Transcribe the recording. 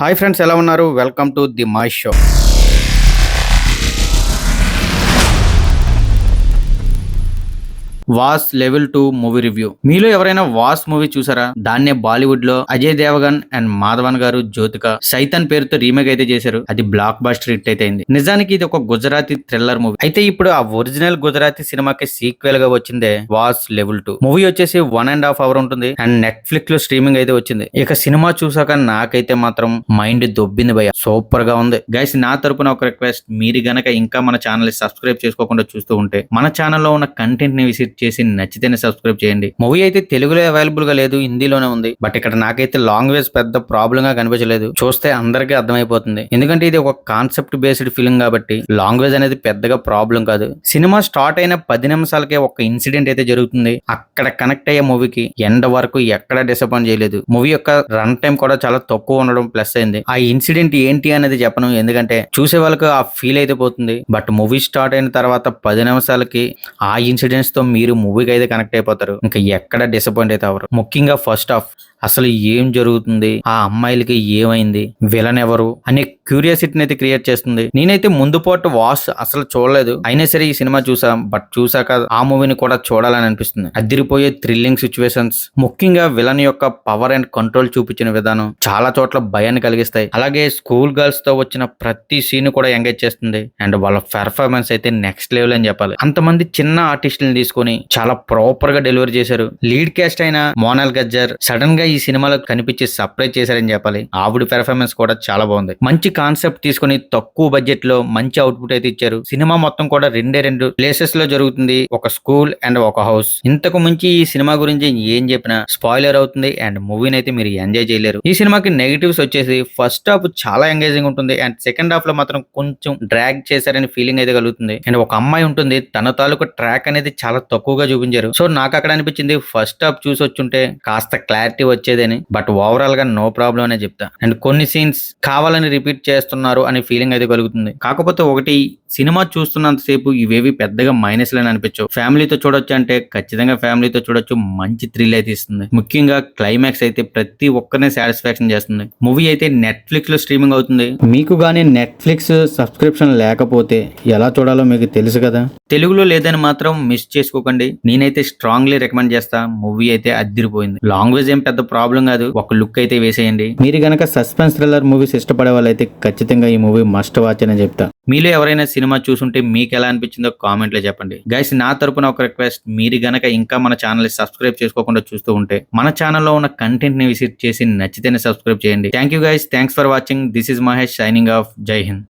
Hi friends ఎలా ఉన్నారు? Welcome to the my show. Vash level two movie review. మీలో ఎవరైనా వాస్ మూవీ చూసారా? దాన్నే బాలీవుడ్లో అజయ్ దేవగన్ అండ్ మాధవన్ గారు జ్యోతిక సైతన్ పేరుతో రీమేక్ అయితే చేశారు. అది బ్లాక్ బాస్టర్ హిట్ అయితే అయింది. నిజానికి ఇది ఒక గుజరాతీ థ్రిల్లర్ మూవీ. అయితే ఇప్పుడు ఆ ఒరిజినల్ గుజరాతీ సినిమాకి సీక్వెల్గా వచ్చిందే వాస్ లెవెల్ టూ. మూవీ వచ్చేసి వన్ అండ్ హాఫ్ అవర్ ఉంటుంది అండ్ నెట్ఫ్లిక్స్లో స్ట్రీమింగ్ అయితే వచ్చింది. ఇక సినిమా చూసాక నాకైతే మాత్రం మైండ్ దొబ్బింది భయ సూపర్గా ఉంది. గైస్ నా తరపున ఒక రిక్వెస్ట్. మీరు గనక ఇంకా మన ఛానల్ సబ్స్క్రైబ్ చేసుకోకుండా చూస్తూ ఉంటే మన ఛానల్లో ఉన్న కంటెంట్ని విసిట్ చేసి నచ్చితేనే సబ్స్క్రైబ్ చేయండి. మూవీ అయితే తెలుగులో అవైలబుల్గా లేదు హిందీలోనే ఉంది. బట్ ఇక్కడ నాకైతే లాంగ్వేజ్ పెద్ద ప్రాబ్లం గా కనిపించలేదు. చూస్తే అందరికీ అర్థమైపోతుంది. ఎందుకంటే ఇది ఒక కాన్సెప్ట్ బేస్డ్ ఫిలిం కాబట్టి లాంగ్వేజ్ అనేది పెద్దగా ప్రాబ్లం కాదు. సినిమా స్టార్ట్ అయిన పది నిమిషాలకే ఒక ఇన్సిడెంట్ అయితే జరుగుతుంది. అక్కడ కనెక్ట్ అయ్యే మూవీకి ఎండ్ వరకు ఎక్కడ డిసప్పాయింట్ చేయలేదు. మూవీ యొక్క రన్ టైం కూడా చాలా తక్కువ ఉండడం ప్లస్ అయింది. ఆ ఇన్సిడెంట్ ఏంటి అనేది చెప్పను. ఎందుకంటే చూసే వాళ్ళకి ఆ ఫీల్ అయితే పోతుంది. బట్ మూవీ స్టార్ట్ అయిన తర్వాత పది నిమిషాలకి ఆ ఇన్సిడెంట్స్తో మీరు మూవీకి అయితే కనెక్ట్ అయిపోతారు. ఇంకా ఎక్కడ డిసప్పాయింట్ అయితే అవ్వరు. ముఖ్యంగా ఫస్ట్ హాఫ్ అసలు ఏం జరుగుతుంది? ఆ అమ్మాయిలకి ఏమైంది? విలన్ ఎవరు? అనే క్యూరియాసిటీని అయితే క్రియేట్ చేస్తుంది. నేనైతే ముందు పాటు వాస్ అసలు చూడలేదు. అయినా సరే ఈ సినిమా చూసాం. బట్ చూసాక ఆ మూవీని కూడా చూడాలని అనిపిస్తుంది. అదిరిపోయే థ్రిల్లింగ్ సిచ్యువేషన్స్ ముఖ్యంగా విలన్ యొక్క పవర్ అండ్ కంట్రోల్ చూపించిన విధానం చాలా చోట్ల భయాన్ని కలిగిస్తాయి. అలాగే స్కూల్ గర్ల్స్తో వచ్చిన ప్రతి సీన్ కూడా ఎంగేజ్ చేస్తుంది. అండ్ వాళ్ళ పెర్ఫార్మెన్స్ అయితే నెక్స్ట్ లెవెల్ అని చెప్పాలి. అంతమంది చిన్న ఆర్టిస్టులను తీసుకొని చాలా ప్రాపర్గా డెలివరీ చేశారు. లీడ్ క్యాస్ట్ అయిన మోనల్ గజ్జర్ సడన్గా ఈ సినిమాలో కనిపించి సర్ప్రైజ్ చేశారని చెప్పాలి. ఆవిడ పెర్ఫార్మెన్స్ కూడా చాలా బాగుంది. మంచి కాన్సెప్ట్ తీసుకొని తక్కువ బడ్జెట్లో మంచి అవుట్పుట్ అయితే ఇచ్చారు. సినిమా మొత్తం కూడా రెండే రెండు ప్లేసెస్లో జరుగుతుంది. ఒక స్కూల్ అండ్ ఒక హౌస్ ఇంతకు మించి ఈ సినిమా గురించి ఏం చెప్పినా స్పాయిలర్ అవుతుంది అండ్ మూవీని అయితే మీరు ఎంజాయ్ చేయలేరు. ఈ సినిమాకి నెగిటివ్స్ వచ్చేసి ఫస్ట్ హాఫ్ చాలా ఎంగేజింగ్ ఉంటుంది అండ్ సెకండ్ హాఫ్లో మాత్రం కొంచెం డ్రాగ్ చేశారని ఫీలింగ్ అయితే కలుగుతుంది. అండ్ ఒక అమ్మాయి ఉంటుంది తన తాలూకు ట్రాక్ అనేది చాలా తక్కువగా చూపించారు. సో నాకు అక్కడ అనిపించింది ఫస్ట్ హాఫ్ చూసి వచ్చుంటే కాస్త క్లారిటీ వచ్చేదని. బట్ ఓవరాల్గా నో ప్రాబ్లం అనే చెప్తా. అండ్ కొన్ని సీన్స్ కావాలని రిపీట్ చేస్తున్నారు అనే ఫీలింగ్ అయితే కలుగుతుంది. కాకపోతే ఒకటి సినిమా చూస్తున్నంత సేపు ఇవేవి పెద్దగా మైనస్ అని అనిపించవు. ఫ్యామిలీతో చూడొచ్చు అంటే ఖచ్చితంగా ఫ్యామిలీతో చూడొచ్చు మంచి థ్రిల్ అయితే ఇస్తుంది. ముఖ్యంగా క్లైమాక్స్ అయితే ప్రతి ఒక్కరిని సాటిస్ఫాక్షన్ చేస్తుంది. మూవీ అయితే నెట్ఫ్లిక్స్లో స్ట్రీమింగ్ అవుతుంది. మీకు కానీ నెట్ఫ్లిక్స్ సబ్స్క్రిప్షన్ లేకపోతే ఎలా చూడాలో మీకు తెలుసు కదా? తెలుగులో లేదని మాత్రం మిస్ చేసుకోకండి. నేనైతే స్ట్రాంగ్లీ రికమెండ్ చేస్తా. మూవీ అయితే అద్దిరిపోయింది. లాంగ్వేజ్ ఏం పెద్ద ప్రాబ్లం కాదు. ఒక లుక్ అయితే వేసేయండి. మీరు గనక సస్పెన్స్ థ్రిల్లర్ మూవీస్ ఇష్టపడే వాళ్ళైతే ఖచ్చితంగా ఈ మూవీ మస్ట్ వాచ్ అని చెప్తా. మీలో ఎవరైనా సినిమా చూసుంటే మీకు ఎలా అనిపించిందో కామెంట్లో చెప్పండి. గైస్ నా తరపున ఒక రిక్వెస్ట్ మీరు గనక ఇంకా మన ఛానల్ సబ్స్క్రైబ్ చేసుకోకుండా చూస్తూ ఉంటే మన ఛానల్లో ఉన్న కంటెంట్ని విజిట్ చేసి నచ్చితేనే సబ్స్క్రైబ్ చేయండి. Thank you guys thanks for watching this is Mahesh shining of Jai Hind